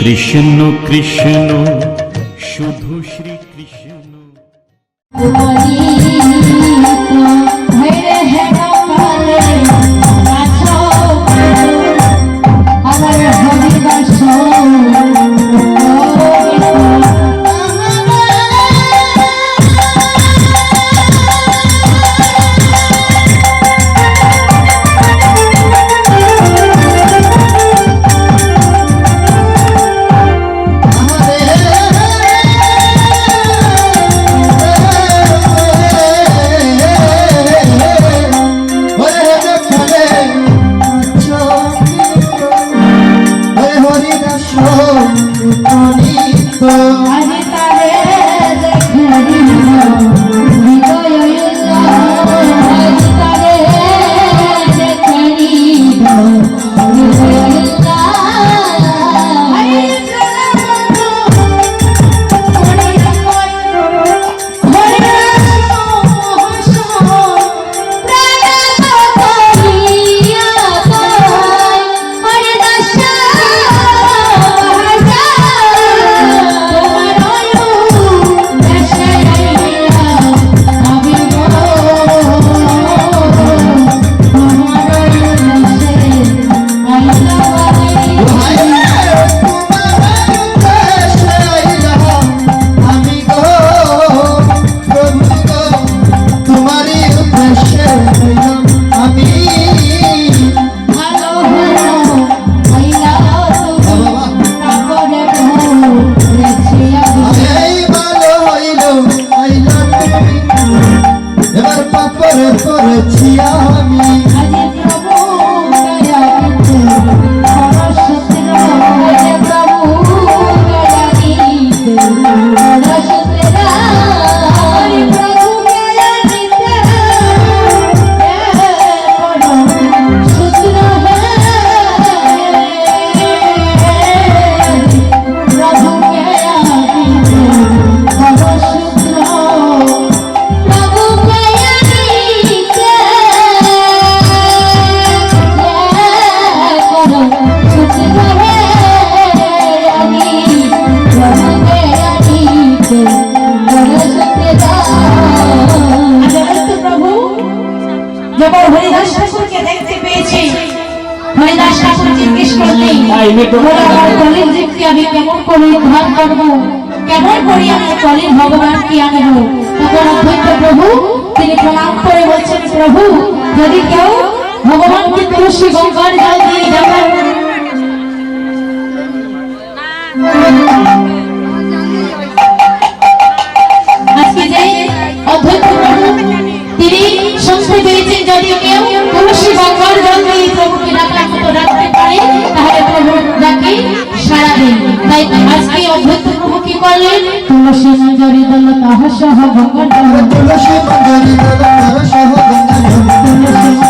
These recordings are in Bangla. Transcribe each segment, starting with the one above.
কৃষ্ণ কৃষ্ণ শুধু শ্রী কৃষ্ণ। এবার পাপরে করে উদ্ধার করব। কেমন করে আমি কলির ভগবানকে আনব তখন অদ্বৈত প্রভু, তিনি প্রণাম করে বলছেন, প্রভু, যদি কেউ ভগবানকে তুলসী গঙ্গার জল দিয়ে যাবেন আজকে যে অদ্বৈত তাই আজকে অদ্ভুত প্রভু কি করলেন তুলসী মঞ্জরি দল তাহ সহ গঙ্গার জল তুলসী মঞ্জরি তাহ সহ গঙ্গা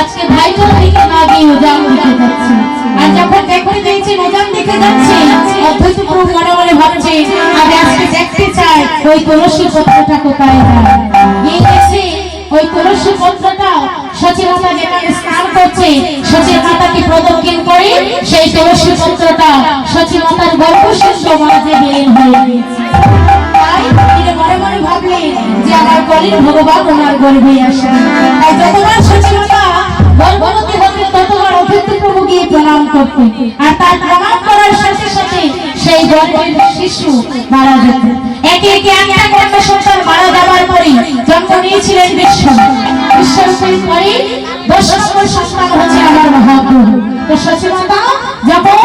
আজকে ভাইচল থেকে না গিয়ে উজান দিকে যাচ্ছে। আর যখন দেখতে পেয়েছে উজান দিকে যাচ্ছে। অদ্বৈত প্রভু মনে মনে ভাবছে। আমি আজকে দেখতে চাই, ওই তুলসী পত্রটা কোথায় যায়? গিয়ে দেখছে, ওই তুলসী পত্রটা সচিমাতা যেখানে স্নান করছে সচিমাতাকে প্রদক্ষিণ করে? সেই তুলসী পত্রটা সচিমাতার গর্ভসিদ্ধ মাঝে বিলীন হয়ে গিয়েছে। তাই মনে মনে ভাবলেন যে আমার কলির ভগবান ওনার গর্ভে আসবে তাই যতবার সচিবতা গর্ভবতী হতে ততবার অভিজ্ঞ প্রভু গিয়ে প্রণাম করতে। আর তার প্রণাম করার সাথে সাথে সেই গর্ভের শিশু মারা যেত একে একে একটা কন্যা সন্তান মারা যাবার পরে জন্ম নিয়েছিলেন বিশ্ব। বিশ্বের পরে দশ সন্তান হচ্ছে আমার মহাপ্রভু। তো সচিবতা যখন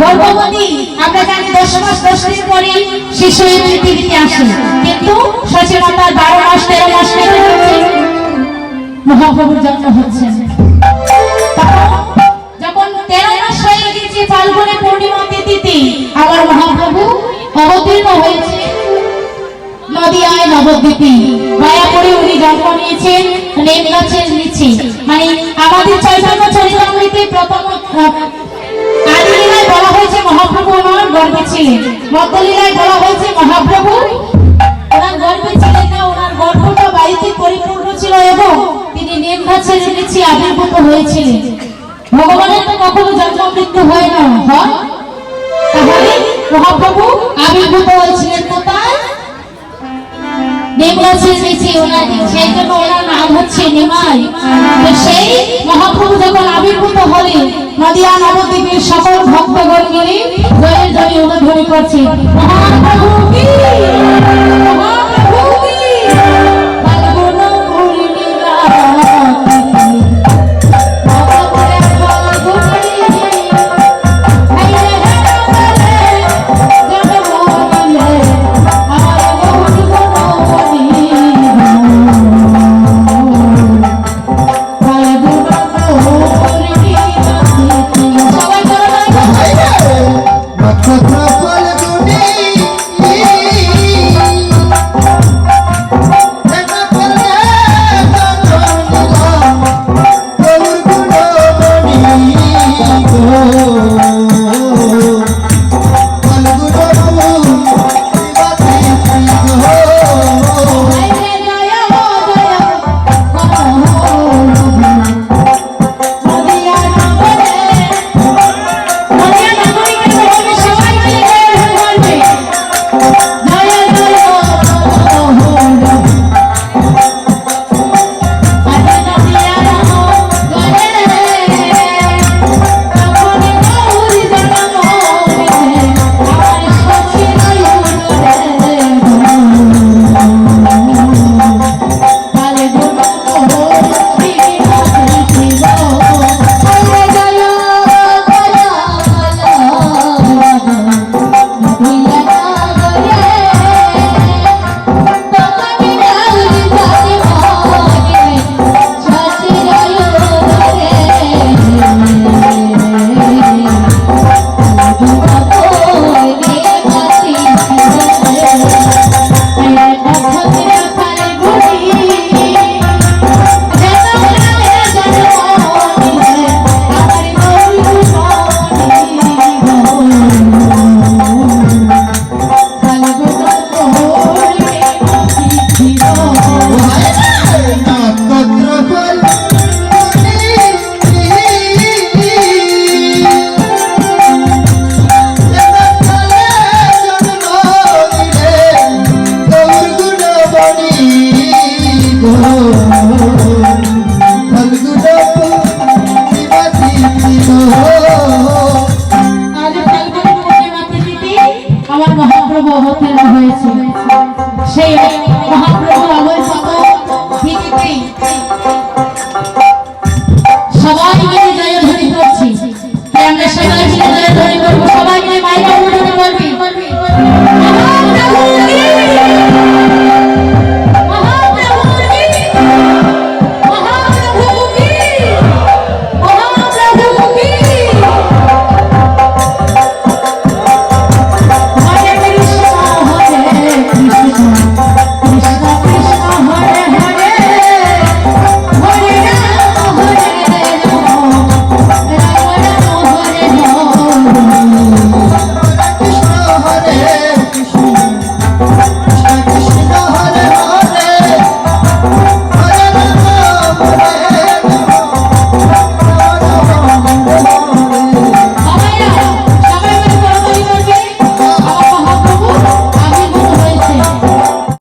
গর্ভবতী আমরা জানি দশ মাস, দশ দিন পরে শিশু পৃথিবীতে আসে। কিন্তু সচেতনতার বারো মাস, তেরো মাস মহাপ্রভুর জন্ম হচ্ছে। যখন তেরো মাস হয়ে গেছে ফাল্গুনে পূর্ণিমা তিথিতে, আমার মহাপ্রভু অবতীর্ণ হয়েছে। নদিয়ায় নবদ্বীপে মায়াপুরে উনি জন্ম নিয়েছেন, নেম গাছের নিচে। মানে আমাদের চৈতন্য চরিতামৃতে প্রথম আদিলীলায় বলা হয়েছে মহাপ্রভু ওনার গর্ভে ছিলেন। মধ্যলীলায় বলা হয়েছে মহাপ্রভু ওনার গর্ভে ছিলেন না ওনার গর্ভটা বাড়িতে পরিপূর্ণ ছিল এবং তিনি নেম ছেড়ে নিচ্ছি আবির্ভূত হয়েছিলেন। ভগবানের তো কখনো জন্ম মৃত্যু হয় না। হয়? তাহলে মহাপ্রভু আবির্ভূত হয়েছিলেন কোথায়? নিমগাছের সেই জন্য ওনার নাম হচ্ছে নিমাই তো সেই মহাপ্রভু যখন আবির্ভূত হলেন নদিয়া নবদ্বীপের সকল ভক্তগণ মিলে জয়ের জয় অনুধ্বনি করছে মহাপ্রভু কি?